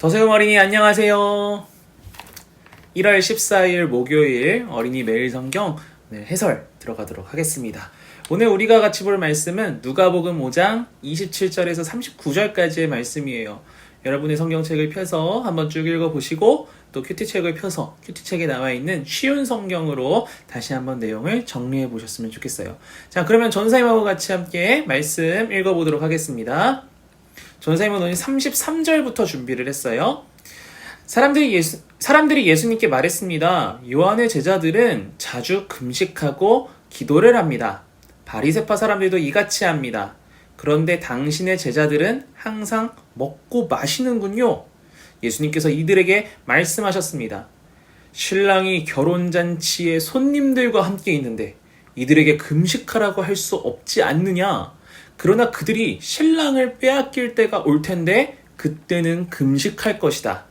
더세용 어린이 안녕하세요. 1월 14일 목요일 어린이 매일 성경 오늘 해설 들어가도록 하겠습니다. 오늘 우리가 같이 볼 말씀은 누가복음 5장 27절에서 39절까지의 말씀이에요. 여러분의 성경책을 펴서 한번 쭉 읽어보시고 또 큐티책을 펴서 큐티책에 나와 있는 쉬운 성경으로 다시 한번 내용을 정리해 보셨으면 좋겠어요. 자, 그러면 전사님하고 같이 함께 말씀 읽어보도록 하겠습니다. 전사님은 오늘 33절부터 준비를 했어요. 사람들이 예수, 사람들이 예수님께 말했습니다. 요한의 제자들은 자주 금식하고 기도를 합니다. 바리세파 사람들도 이같이 합니다. 그런데 당신의 제자들은 항상 먹고 마시는군요. 예수님께서 이들에게 말씀하셨습니다. 신랑이 결혼잔치에 손님들과 함께 있는데 이들에게 금식하라고 할 수 없지 않느냐? 그러나 그들이 신랑을 빼앗길 때가 올 텐데 그때는 금식할 것이다.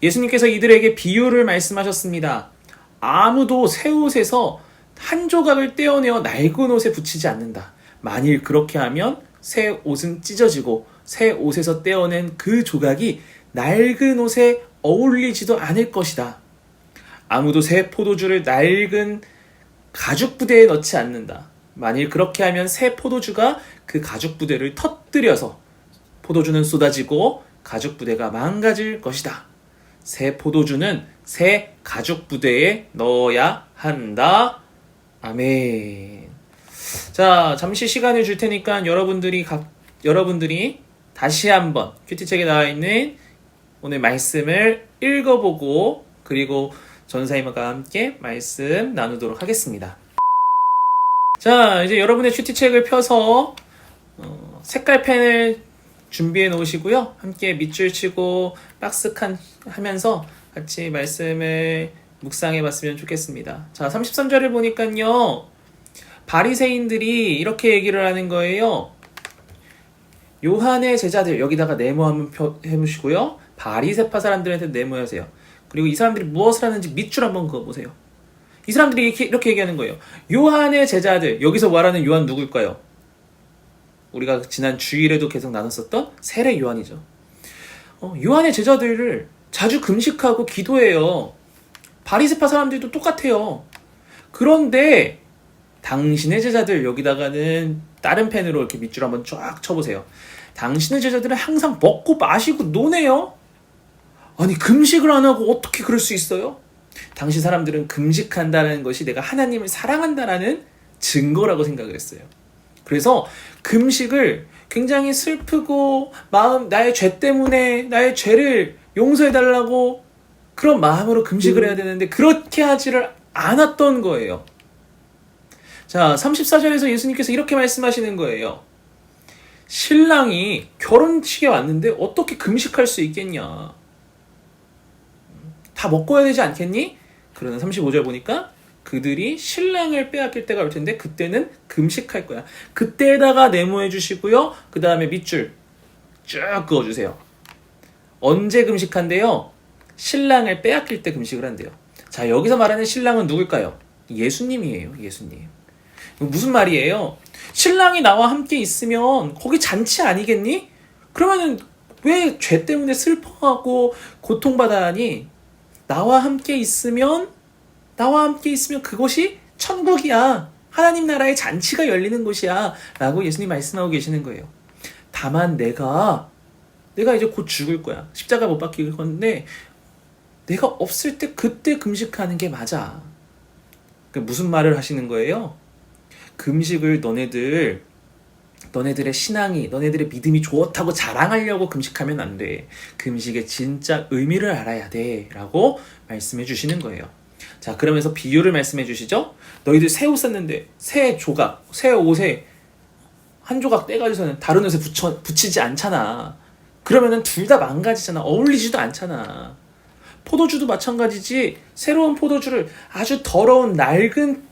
예수님께서 이들에게 비유를 말씀하셨습니다. 아무도 새 옷에서 한 조각을 떼어내어 낡은 옷에 붙이지 않는다. 만일 그렇게 하면 새 옷은 찢어지고 새 옷에서 떼어낸 그 조각이 낡은 옷에 어울리지도 않을 것이다. 아무도 새 포도주를 낡은 가죽 부대에 넣지 않는다. 만일 그렇게 하면 새 포도주가 그 가죽 부대를 터뜨려서 포도주는 쏟아지고 가죽 부대가 망가질 것이다. 새 포도주는 새 가죽 부대에 넣어야 한다. 아멘. 자, 잠시 시간을 줄 테니까 여러분들이 각 여러분들이 다시 한번 큐티책에 나와 있는 오늘 말씀을 읽어보고 그리고 전사님과 함께 말씀 나누도록 하겠습니다. 자, 이제 여러분의 큐티책을 펴서 어, 색깔 펜을 준비해 놓으시고요. 함께 밑줄 치고 박스 칸 하면서 같이 말씀을 묵상해 봤으면 좋겠습니다. 자, 33절을 보니까요. 바리새인들이 이렇게 얘기를 하는 거예요. 요한의 제자들 여기다가 네모 한번 펴- 해보시고요. 바리새파 사람들한테 네모하세요. 그리고 이 사람들이 무엇을 하는지 밑줄 한번 그어보세요. 이 사람들이 이렇게, 이렇게 얘기하는 거예요. 요한의 제자들 여기서 말하는 요한 누굴까요? 우리가 지난 주일에도 계속 나눴었던 세례 요한이죠. 어, 요한의 제자들을 자주 금식하고 기도해요. 바리새파 사람들도 똑같아요. 그런데 당신의 제자들 여기다가는 다른 펜으로 이렇게 밑줄 한번 쫙 쳐보세요. 당신의 제자들은 항상 먹고 마시고 노네요. 아니 금식을 안 하고 어떻게 그럴 수 있어요? 당시 사람들은 금식한다는 것이 내가 하나님을 사랑한다라는 증거라고 생각을 했어요. 그래서 금식을 굉장히 슬프고 마음 나의 죄 때문에 나의 죄를 용서해 달라고 그런 마음으로 금식을 해야 되는데 그렇게 하지를 않았던 거예요. 자, 34절에서 예수님께서 이렇게 말씀하시는 거예요. 신랑이 결혼식에 왔는데 어떻게 금식할 수 있겠냐? 다 먹고 해야 되지 않겠니? 그러나 35절 보니까 그들이 신랑을 빼앗길 때가 올 텐데 그때는 금식할 거야. 그때에다가 네모해 주시고요. 그 다음에 밑줄 쭉 그어 주세요. 언제 금식한대요? 신랑을 빼앗길 때 금식을 한대요. 자, 여기서 말하는 신랑은 누굴까요? 예수님이에요, 예수님. 무슨 말이에요? 신랑이 나와 함께 있으면 거기 잔치 아니겠니? 그러면은 왜 죄 때문에 슬퍼하고 고통받아야 하니? 나와 함께 있으면 나와 함께 있으면 그곳이 천국이야. 하나님 나라의 잔치가 열리는 곳이야. 라고 예수님 말씀하고 계시는 거예요. 다만 내가 내가 이제 곧 죽을 거야. 십자가 못 박힐 건데 내가 없을 때 그때 금식하는 게 맞아. 그 무슨 말을 하시는 거예요? 금식을 너네들 너네들의 신앙이 너네들의 믿음이 좋다고 자랑하려고 금식하면 안 돼. 금식의 진짜 의미를 알아야 돼 라고 말씀해 주시는 거예요. 자, 그러면서 비유를 말씀해 주시죠. 너희들 새 옷 샀는데 새 조각, 새 옷에 한 조각 떼가지고서는 다른 옷에 붙여, 붙이지 않잖아. 그러면은 둘 다 망가지잖아. 어울리지도 않잖아. 포도주도 마찬가지지. 새로운 포도주를 아주 더러운 낡은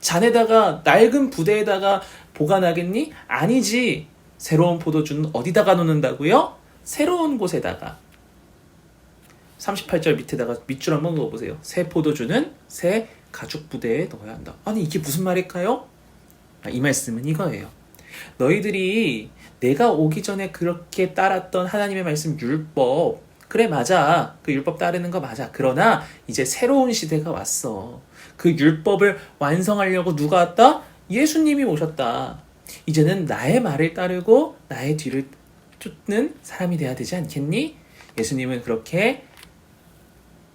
잔에다가 낡은 부대에다가 보관하겠니? 아니지. 새로운 포도주는 어디다가 놓는다고요? 새로운 곳에다가. 38절 밑에다가 밑줄 한번 넣어보세요. 새 포도주는 새 가죽 부대에 넣어야 한다. 아니 이게 무슨 말일까요? 아, 이 말씀은 이거예요. 너희들이 내가 오기 전에 그렇게 따랐던 하나님의 말씀 율법 그래, 맞아. 그 율법 따르는 거 맞아. 그러나 이제 새로운 시대가 왔어. 그 율법을 완성하려고 누가 왔다? 예수님이 오셨다. 이제는 나의 말을 따르고 나의 뒤를 쫓는 사람이 돼야 되지 않겠니? 예수님은 그렇게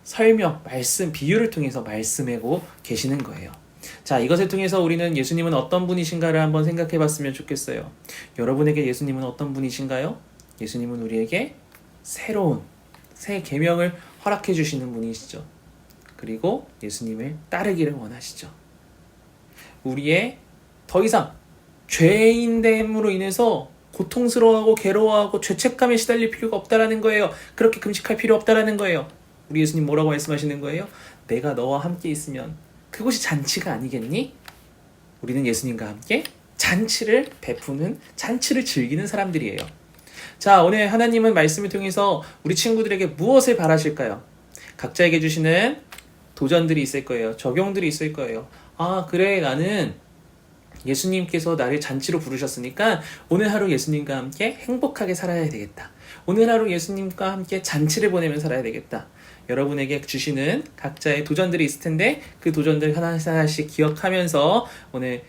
설명, 말씀, 비유를 통해서 말씀하고 계시는 거예요. 자, 이것을 통해서 우리는 예수님은 어떤 분이신가를 한번 생각해 봤으면 좋겠어요. 여러분에게 예수님은 어떤 분이신가요? 예수님은 우리에게 새로운 새 계명을 허락해 주시는 분이시죠. 그리고 예수님을 따르기를 원하시죠. 우리의 더 이상 죄인됨으로 인해서 고통스러워하고 괴로워하고 죄책감에 시달릴 필요가 없다라는 거예요. 그렇게 금식할 필요 없다라는 거예요. 우리 예수님 뭐라고 말씀하시는 거예요? 내가 너와 함께 있으면 그곳이 잔치가 아니겠니? 우리는 예수님과 함께 잔치를 베푸는 잔치를 즐기는 사람들이에요. 자, 오늘 하나님은 말씀을 통해서 우리 친구들에게 무엇을 바라실까요? 각자에게 주시는 도전들이 있을 거예요. 적용들이 있을 거예요. 아, 그래, 나는 예수님께서 나를 잔치로 부르셨으니까 오늘 하루 예수님과 함께 행복하게 살아야 되겠다. 오늘 하루 예수님과 함께 잔치를 보내며 살아야 되겠다. 여러분에게 주시는 각자의 도전들이 있을 텐데 그 도전들 하나하나씩 기억하면서 오늘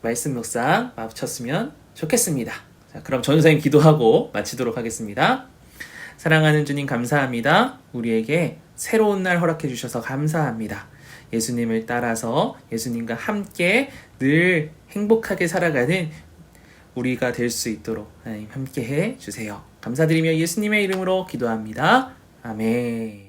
말씀 묵상 마쳤으면 좋겠습니다. 자, 그럼 전사님 기도하고 마치도록 하겠습니다. 사랑하는 주님 감사합니다. 우리에게 새로운 날 허락해 주셔서 감사합니다. 예수님을 따라서 예수님과 함께 늘 행복하게 살아가는 우리가 될 수 있도록 하나님 함께 해 주세요. 감사드리며 예수님의 이름으로 기도합니다. 아멘.